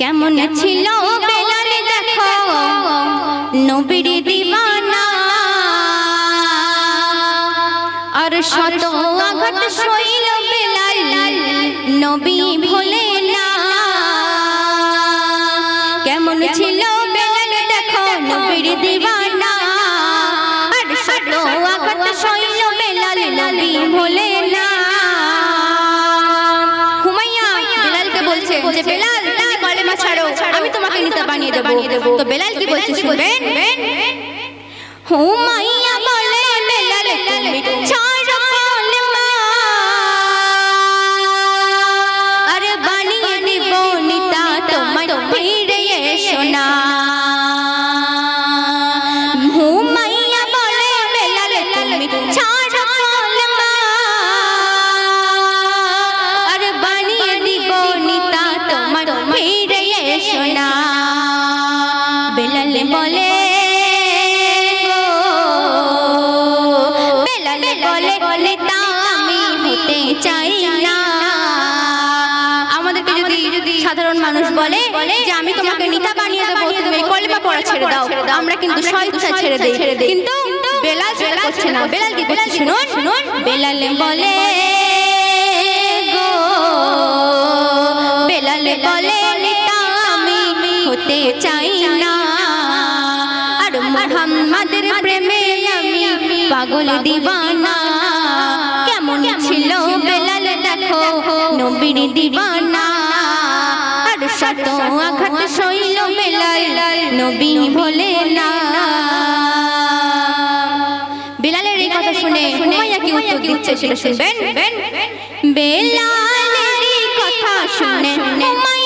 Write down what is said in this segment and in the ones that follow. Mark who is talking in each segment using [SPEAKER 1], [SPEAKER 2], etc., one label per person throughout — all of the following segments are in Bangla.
[SPEAKER 1] কেমন ছিল বেলাল দেখো? নবীর দিবানা। আর শত আঘাত সইল বেলাল, নবী ভোলে না। কেমন ছিল বেলাল দেখো, নবীর দিবানা। আর শত আঘাত সইল বেলাল, নবী ভোলে না। হুমাইয়া বেলালকে বলছে যে, বেলাল আমি তোমাকে নিতে বানিয়ে দেবো। তো বেলাল কি বলছে শুনবেন? হুমাইয়া বলে বেলাল তুমি বলে নিতা আমি হতে চাই না। আমাদেরকে যদি সাধারণ মানুষ বলে যে, আমি তোমাকে নিতা বানিয়ে দেবো, তুমি কলেমা পড়া ছেড়ে দাও, আমরা কিন্তু স্বইচ্ছা ছেড়ে দেই। কিন্তু বেলাল সেটা করছে না। বেলাল কি করছে শুনুন? বেলাল বলে, গো, বেলাল বলে হতে চাই না। আর মুহাম্মাদের প্রেমে পাগল দিবানা, কেমন ছিল বেলাল দেখো, নবীর দিবানা। আর শত আঘাত সইল বেলাল নবী ভোলে না। বেলালের এই কথা শুনে হুমাইয়া কি উত্তর দিচ্ছে সেটা শুনবেন? বেলালের কথা শুনে হুমাইয়া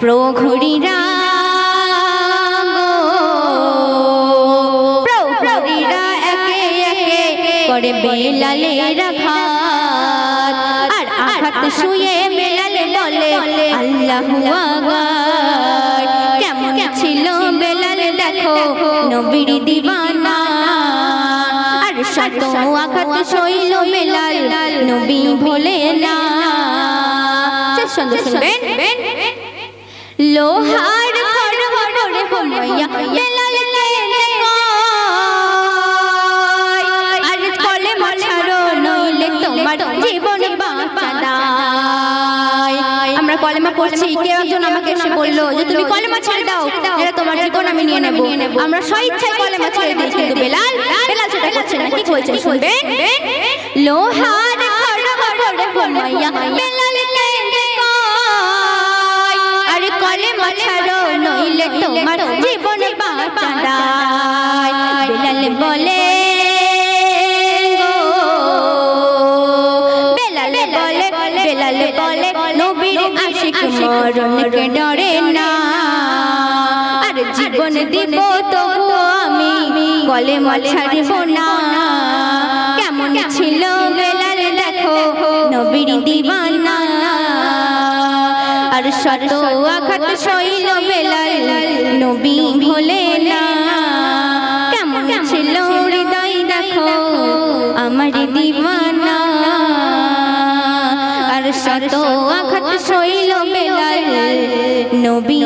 [SPEAKER 1] প্রহরীরা প্রহরীরা করে বেলালের আঘাত আর আঘাত শুয়ে বেলাল বলে আল্লাহু আকবার কেমন ছিল বেলাল দেখো নবীর দিবানা আর শত আঘাত সইল বেলাল নবী ভোলে না শুনবেন লোহার খড় করে হুমাইয়া বেলালকে আর কলেমা ছাড়ো নইলে তোমার জীবন বাঁচাদাই আমরা কলেমা পড়ছি কেউ একজন আমাকে এসে বলল যে তুমি কলেমা ছেড়ে দাও এটা তোমার জীবন আমি নিয়ে নেব। আমরা স্বইচ্ছায় কলেমা ছেড়ে দিই কিন্তু বেলাল বেলাল সেটা করছে না কি বলছে শুনবেন তোমার জীবন বলে বেলাল বলে বলে, নবীর আশিক ডরে না। আর জীবন দিব তবু আমি কলেমা ছাড়ব না। কেমন ছিল বেলাল, দেখো, নবীর দিবানা। আর শত আঘাত সইল বেলাল। নবী ভোলে না। কেমন ছিল হৃদয় দেখো, আমার দিবানা। আর শত আঘাত সইল বেলাল। নবী